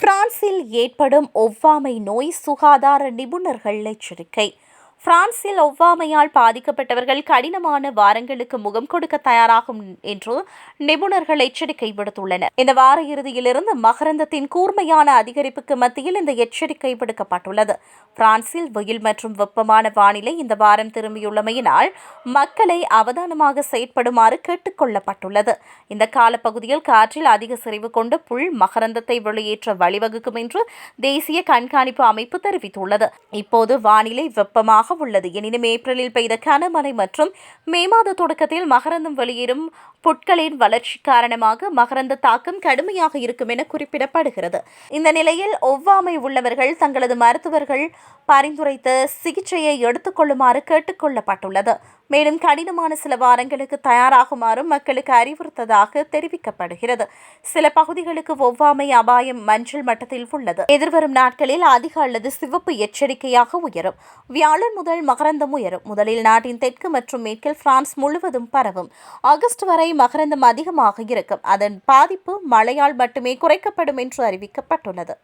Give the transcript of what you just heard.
பிரான்சில் ஏற்படும் ஒவ்வாமை நோய் சுகாதார நிபுணர்கள் எச்சரிக்கை. பிரான்சில் ஒவ்வாமையால் பாதிக்கப்பட்டவர்கள் கடினமான வாரங்களுக்கு முகம் கொடுக்க தயாராகும் என்று நிபுணர்கள் எச்சரிக்கை விடுத்துள்ளனர். இந்த வார இறுதியிலிருந்து மகரந்தத்தின் கூர்மையான அதிகரிப்புக்கு மத்தியில் இந்த எச்சரிக்கை விடுக்கப்பட்டுள்ளது. பிரான்சில் வெயில் மற்றும் வெப்பமான வானிலை இந்த வாரம் திரும்பியுள்ளமையினால் மக்களை அவதானமாக செயற்படுமாறு கேட்டுக்கொள்ளப்பட்டுள்ளது இந்த காலப்பகுதியில் காற்றில் அதிக செறிவு கொண்டு புல் மகரந்தத்தை வெளியேற்ற வழிவகுக்கும் என்று தேசிய கண்காணிப்பு அமைப்பு தெரிவித்துள்ளது. இப்போது வானிலை வெப்பமாக உள்ளது. எனினும் ஏப்ரலில் பெய்த கனமழை மற்றும் மே மாத தொடக்கத்தில் மகரந்தம் வெளியேறும் புட்களின் வளர்ச்சி காரணமாக மகரந்த தாக்கம் கடுமையாக இருக்கும் என குறிப்பிடப்படுகிறது. இந்த நிலையில் ஒவ்வாமை உள்ளவர்கள் தங்களது மருத்துவர்கள் பரிந்துரைத்த சிகிச்சையை எடுத்துக்கொள்ளுமாறு கேட்டுக்கொள்ளப்பட்டுள்ளது மேலும் கடினமான சில வாரங்களுக்கு தயாராகுமாறும் மக்களுக்கு அறிவுறுத்ததாக தெரிவிக்கப்படுகிறது. சில பகுதிகளுக்கு ஒவ்வாமை அபாயம் மஞ்சள் மட்டத்தில் உள்ளது. எதிர்வரும் நாட்களில் அதிக அல்லது சிவப்பு எச்சரிக்கையாக உயரும். வியாழன் முதல் மகரந்தம் உயரும். முதலில் நாட்டின் தெற்கு மற்றும் மேற்கில் பிரான்ஸ் முழுவதும் பரவும். ஆகஸ்ட் வரை மகரந்தம் அதிகமாக இருக்கும். அதன் பாதிப்பு மழையால் மட்டுமே குறைக்கப்படும் என்று அறிவிக்கப்பட்டுள்ளது.